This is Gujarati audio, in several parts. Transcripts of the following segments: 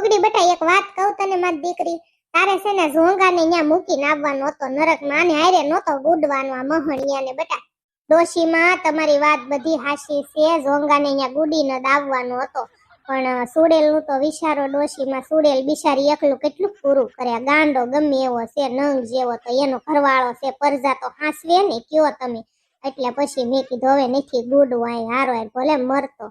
ગોગડી બેટા એક વાત કહું તને મારી દીકરી, તારે છે ને ઝોંગાને અહીંયા મૂકીને આવવાનો હતો નરકમાં અને હારે નહોતો ગુડવાનો આ મહણિયાને બેટા. ડોશીમાં તમારી વાત બધી હાશી છે, ઝોંગાને અહીંયા ગુડીને દાવવાનો હતો. પણ સુડેલનું તો વિચારો, ડોશીમાં સુડેલ બિચારી એકલું કેટલું પૂરું કરે. ગાંડો ગમે એવો છે, નંગ જેવો તો એનો ઘરવાળો છે, પરજા તો હાંસવે ને કયો તમે. એટલે પછી મેં કીધું, હવે નથી ગુડવું અહીં હારો ભલે મરતો.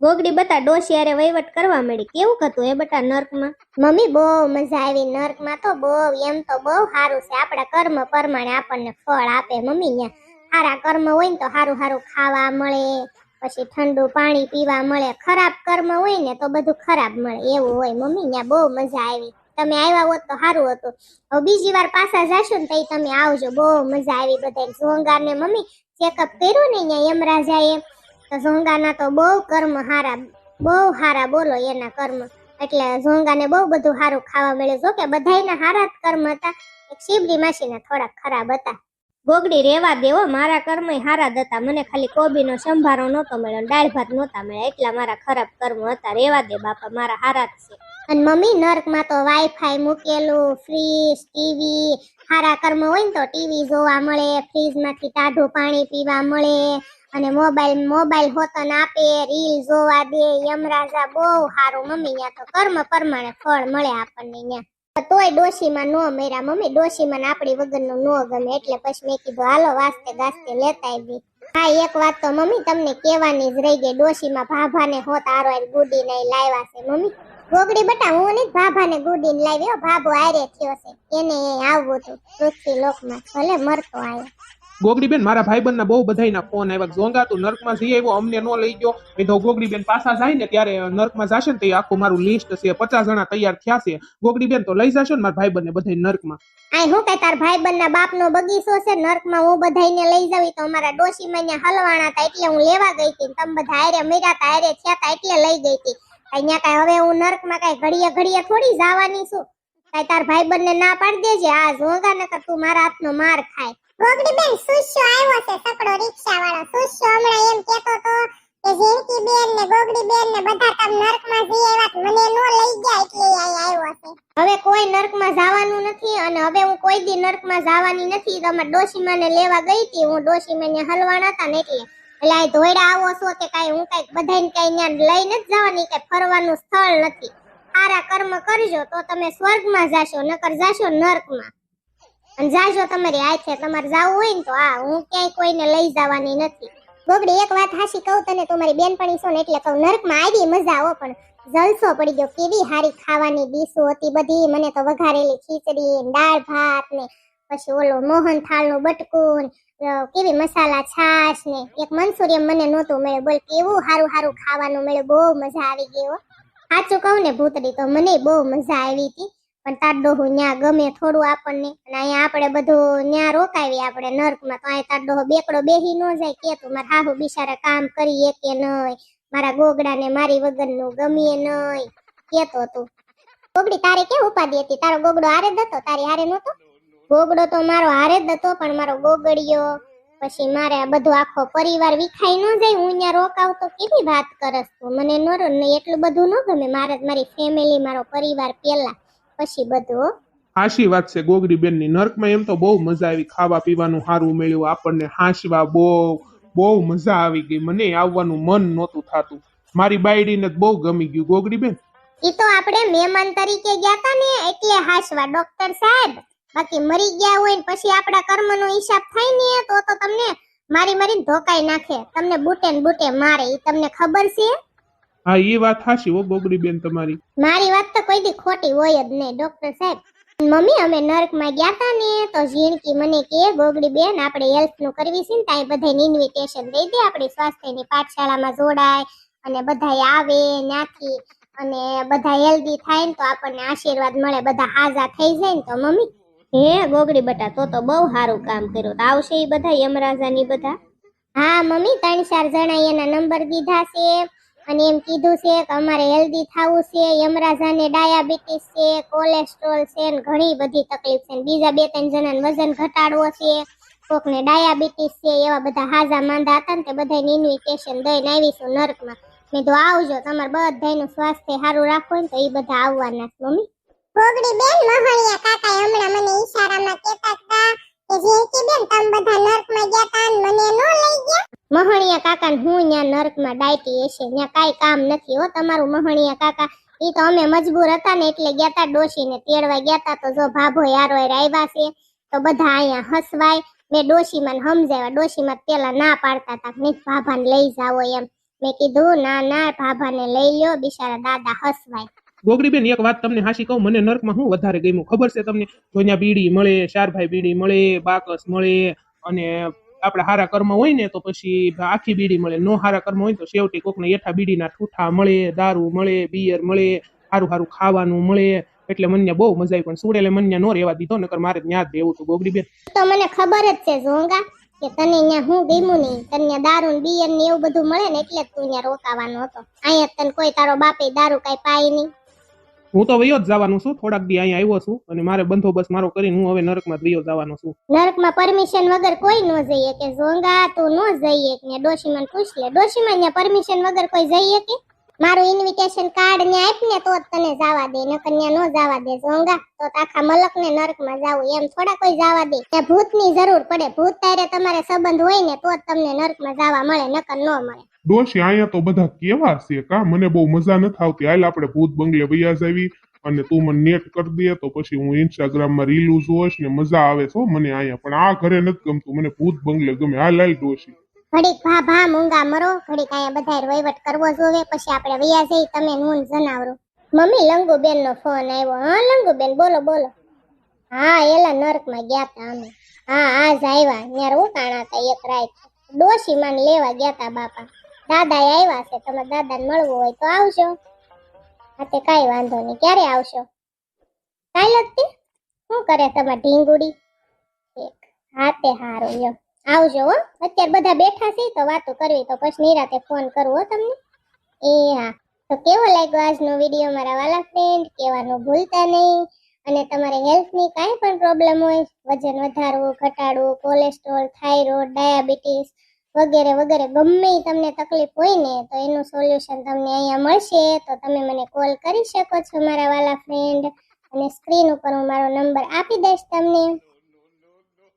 ગોગડી બતા ડોશી હારે વહીવટ કરવા મળી કેવું હતું એ બટા નર્કમાં? મમ્મી, બહુ મજા આવી. નર્કમાં તો બહુ, એમ તો બહુ સારું છે. આપણા કર્મ પ્રમાણે આપણને ફળ આપે મમ્મી ને સારા કર્મ હોય ને તો સારું સારું ખાવા મળે, પછી ઠંડુ પાણી પીવા મળે. ખરાબ કર્મ હોય ને તો બધું ખરાબ મળે. એવું હોય મમ્મી ત્યાં બહુ મજા આવી. તમે આવ્યા હોત તો સારું હતું. હવે બીજી વાર પાછા જાશો ને તઈ તમે આવજો. બહુ મજા આવી બધા જોંગાર ને મમ્મી ચેકઅપ કર્યું ને અહીંયા યમરાજાએ? ઝોંગાના તો બહુ કર્મ હારા, બહુ હારા બોલો એના કર્મ. એટલે ઝોંગાને બહુ બધું સારું ખાવા મળ્યું. જો કે બધાયના હારા કર્મ હતા. એક શિબરી માસીના થોડાક ખરાબ હતા. ગોગડી રેવા દેવો મારા કર્મ હારા હતા. મને ખાલી કોબીનો સંભારો નહોતો મળ્યો દાળ ભાત નહોતા મળ્યા. એટલા મારા ખરાબ કર્મ હતા. રેવા દે બાપા, મારા હારા છે. અને મમ્મી નર્કમાં તો વાઈફાઈ મૂકેલું ફ્રીજ ટીવી હારા કર્મ હોય ને તો ટીવી જોવા મળે ફ્રીજમાંથી ટાઢું પાણી પીવા મળે અને મોબાઈલ મોબાઈલ હોતન આપે રીલ જોવા દે, યમરાજા બહુ સારું મમ્મી ત્યાં તો કર્મ પ્રમાણે ફળ મળે આપણને ત્યાં તોય ડોશીમાં નો મેરા મમ્મી, ડોશીમાં ને આપણી વગરનું નો ગમે. એટલે પછી મેં કીધું, હાલો, વાસ્તે ગાસ્તે લેતા આવી હા, એક વાત તો મમ્મી, તમને કહેવાની જ રહી ગઈ. ડોશીમાં ભાભાને હોત આરો ગુડી નહીં લાવ્યા છે. મમ્મી, ગોગડી બટા, હું નહીં ભાભાને ગુડી ને લાવ્યો ભાભો આરે થયો છે. એને આવવું હતું પૃથ્વી લોકમાં. ભલે મરતો આવ્યો ગોગડીબેન, મારા ભાઈબંધના બહુ બધાના ફોન આવ્યા. ઝોંગા તું નર્કમાં જઈ આવ્યો, અમને ન લઈ ગયો. એ તો ગોગડીબેન પાછા જાય ને ત્યારે નર્કમાં જશે ને તો આખું મારું લિસ્ટ છે, પચાસ જણા તૈયાર થયા છે. ગોગડીબેન તો લઈ જશો ને મારા ભાઈબંધને બધા નર્કમાં. આય હું કે તાર ભાઈબંધના બાપનો બગીચો છે, નર્કમાં હું બધાને લઈ જાવી તો અમારા ડોશી અહીંયા હલવાણા હતા એટલે હું લેવા ગઈ હતી તમે બધા હારે મેરા તા, હારે થયા હતા એટલે લઈ ગઈ હતી. અહીંયા કઈ હવે હું નર્કમાં કઈ ઘડીએ ઘડીએ થોડી જવાની છું. કઈ તાર ભાઈબંધને ના પાડી દેજે, આ ઝોંગા નકર તું મારા હાથનો માર ખાય. ગોગડી બેન સુસ્યો આવ્યો છે સકડો રિક્ષા વાળો સુસ્યો હમણાં એમ કેતો તો કે બેન ને ગોગડી ને બધા તમ નર્કમાં જઈ આવ્યા મને નો લઈ ગયા એટલે આવ્યો છે. હવે કોઈ નર્કમાં જવાનું નથી અને હવે હું કોઈ દી નર્કમાં જવાની નથી. તમારા ડોશીમાને લેવા ગઈ હતી. હું ડોશીમાં ને હલવાના હતા ને એટલે. એટલે આ ધોયડા આવો છો કે કાઈ હું કઈ બધાને કઈ ત્યાં લઈ નથી જવાની કે ફરવાનું સ્થળ નથી. સારા કર્મ કરજો તો તમે સ્વર્ગમાં જાશો, નકર જાશો નર્કમાં. અને જાજો તમારી આથે તમારે જાવું હોય ને તો આ, હું ક્યાંય કોઈને લઈ જવાની નથી. ગોગડી એક વાત હાશી કહું તને તું મારી બેનપણી છો ને એટલે કહું નરકમાં આવી મજા આવો પણ જલસો પડી ગયો. કેવી હારી ખાવાની ડીશો હતી બધી, મને તો વઘારેલી ખીચડી દાળ ભાત ને, પછી ઓલો મોહન થાળનું બટકું કેવી મસાલા છાશ ને, એક મનસુરિયમ મને નહોતું મળ્યું. બોલ, કેવું સારું સારું ખાવાનું મળ્યું? બહુ મજા આવી હો. સાચું કહું ને ભૂતડી, તો મને બહુ મજા આવી હતી. પણ તાર ડોહું ન્યા ગમે થોડું આપણને. અને અહીંયા આપણે બધું ન્યા રોકાવી આપણે નર્કમાં. તો અહીંયા તાર ડોહો બેકડો બેહી ન જાય. કે તું મારા હાહુ બિચારા કામ કરીએ કે નહીં મારા ગોગડાને મારી વગરનું ગમીએ નહીં કેતો તું ગોગડી તારે કેમ ઉપાધિ હતી? તારો ગોગડો હારે જ હતો? તારી હારે નહોતો ગોગડો તો મારો હારે જ હતો, પણ મારો ગોગડિયો. પછી મારે આ બધું આખો પરિવાર વિખાઈ ન જાય. હું અહીંયા રોકાવ તો કેવી વાત કરસ તું? મને નો ને એટલું બધું ન ગમે. મારે મારી ફેમિલી મારો પરિવાર પેલા. પછી બધું. હાશી વાત છે ગોગડીબેનની નર્કમાં એમ તો બહુ મજા આવી ખાવા પીવાનું સારું મળ્યું આપણને હાંસવા બહુ બહુ મજા આવી ગઈ મને આવવાનું મન નહોતું થતું. મારી બાયડીને બહુ ગમી ગયું ગોગડીબેન ઈ તો આપણે મહેમાન તરીકે ગયા તા ને એટલે હાંસવા ડોક્ટર સાહેબ બાકી મરી ગયા હોય ને પછી આપણા કર્મનો હિસાબ થાય ને તો તો તમને મારી મારી ધોકાઈ નાખે તમને બુટે ને બુટે મારે ઈ તમને ખબર છે? હા એ વાત હાશી હો ગોગડીબેન તમારી. મારી વાત તો કોઈ દી ખોટી હોય જ નહીં ડોક્ટર સાહેબ. મમ્મી અમે નર્કમાં ગયા તા ને તો ઝીણકી મને કે ગોગડી બેન આપણે હેલ્થનું કરવી છે ને ત્યાં બધાને ઇન્વિટેશન દઈ દે આપણી સ્વાસ્થ્યની પાઠશાળામાં જોડાય અને બધા આવે ત્યાંથી અને બધા હેલ્ધી થાય ને તો આપણને આશીર્વાદ મળે બધા હાજા થઈ જાય ને તો મમ્મી. હે ગોગડી બટા તો તો બહુ સારું કામ કર્યું. તો આવશે એ બધા યમરાજા ની બધા? હા મમ્મી ત્રણ ચાર જણા એના નંબર દીધા છે. અને એમ કીધું છે કે અમારે હેલ્ધી થવું છે, યમરાજાને ડાયાબિટીસ છે કોલેસ્ટ્રોલ છે ને ઘણી બધી તકલીફ છે. બીજા બે ત્રણ જણાને વજન ઘટાડવો છે, કોકને ડાયાબિટીસ છે, એવા બધા હાજા માંદા હતા ને તે બધાને ઇન્વિટેશન દઈને આવીશું નર્કમાં. મેં તો આવજો, તમારે બધાનું સ્વાસ્થ્ય સારું રાખવું ને તો એ બધા આવવાના મમ્મી. ભોગડી બેન મહણિયા કાકા હમણાં મને ઈશારામાં કહેતા હતા ને નો મહણિયા કાકા ને હું ન્યા નર્કમાં ડાયટી હશે, ન્યા કાઈ કામ નથી હો તમારું મહણિયા કાકા. ઈ તો અમે મજબૂર હતા ને એટલે ગયા તા ડોશીને તેડવા ગયા તા, તો જો ભાભો યારો રાયવા છે, તો બધા અહીંયા હસવાય. મેં ડોશીમાં સમજાવ્યા, ડોશીમાં પેલા ના પાડતા હતા કે નહીં, ભાભાને લઈ જાઓ એમ. મેં કીધું, ના ના, ભાભાને લઈ લ્યો, બિચારા દાદા હસવાય. ગોગડીબેન, એક વાત તમને હાશી કહું, મને નર્કમાં હું વધારે ગમ્યું? ખબર છે તમને? જોન્યા બીડી મળે, શારભાઈ બીડી મળે, બાકસ મળે, અને આપણે હારા કર્મ હોય ને, તો પછી આખી બીડી મળે. નો હારા કર્મ હોય તો છેવટી કોકને એઠા બીડીના ઠૂઠા મળે, દારૂ મળે બિયર મળે સારું સારું ખાવાનું મળે. એટલે મને બહુ મજા આવી, પણ સુડેલે મને નો રહેવા દીધો, નકર મારે ત્યાં જ રહેવું હતું, ગોગડીબેન. તો મને ખબર જ છે, ઝોંગા, કે તને અહીંયા હું ગમ્યું નહીં? તને દારૂ બિયર ને એવું બધું મળે ને, એટલે જ તું અહીંયા રોકાવાનો હતો. અહીંયા તને કોઈ તારો બાપે દારૂ કઈ પાય નહીં. હું તો વયો જ જવાનું છું, થોડાક દી અહીંયા આવ્યો છું અને મારે બંદોબસ્ત મારો કરીને હું હવે નરકમાં જ વયો જવાનો છું. નરકમાં પરમિશન વગર કોઈ ન જઈએ કે ઝોંગા તું ન જઈએ કે ડોશીમાન પૂછ લે. ડોશીમાન ને પરમિશન વગર કોઈ જઈએ કે? મારું ઇન્વિટેશન કાર્ડ ને આપ ને તો જ તને જવા દે, નકર ત્યાં ન જવા દે ઝોંગા. તો આખા મલક ને નરકમાં જાવું, એમ થોડા કોઈ જવા દે. ત્યાં ભૂતની જરૂર પડે. ભૂત તારે તમારે સંબંધ હોય ને તો જ તમને નરકમાં જવા મળે, નકર ન મળે. ડોશી અહીંયા તો બધા કેવા છે કા? મને બહુ મજા નથી આવતી. હાલ આપણે ભૂત બંગલે વૈયા જાવી અને તું મને નેટ કરી દે તો પછી હું ઇન્સ્ટાગ્રામમાં રીલું જોઈશ ને મજા આવે છો મને અહીંયા. પણ આ ઘરે નથી ગમતું. મને ભૂત બંગલે ગમે. હાલ હાલ, ડોશી. ઘડીક ભા ભા, મૂંગા મરો. ઘડીક અહીંયા બધા વહીવટ કરવો જોવે. પછી આપણે વૈયા જઈ તમે હું જનાવરો. મમ્મી લંગુબેન નો ફોન આવ્યો. હા, લંગુબેન, બોલો બોલો. હા, એલા નર્કમાં ગયા તા અમે. હા, આજ આવ્યા. ત્યાં રોકાણા હતા એક રાત. ડોશી માં લેવા ગયા તા બાપા. દાદા આવ્યા છે. તમે દાદાને મળવું હોય તો આવજો. હા, તે કાંઈ વાંધો નહીં. ક્યારે આવશો? કાલ જ શું કરે તમારે ઢીંગુડી? એક. હાથે હારું. લ્યો. આવજો હો. અત્યારે બધા બેઠા છે તો વાતો કરવી તો પછી નિરાતે ફોન કરું હો તમને. એ હા. તો કેવો લાગ્યો આજનો વીડિયો? મારા વાલા ફ્રેન્ડ કહેવાનું ભૂલતા નહીં. અને તમારે હેલ્થની કાંઈ પણ પ્રોબ્લેમ હોય, વજન વધારવું, ઘટાડવું કોલેસ્ટ્રોલ થાઇરોઇડ ડાયાબિટીસ વગેરે વગેરે ગમે તમને તકલીફ હોય ને, તો એનું સોલ્યુશન તમને અહીંયા મળશે. તો તમે મને કોલ કરી શકો છો મારા વાલા ફ્રેન્ડ અને સ્ક્રીન ઉપર હું મારો નંબર આપી દઈશ તમને.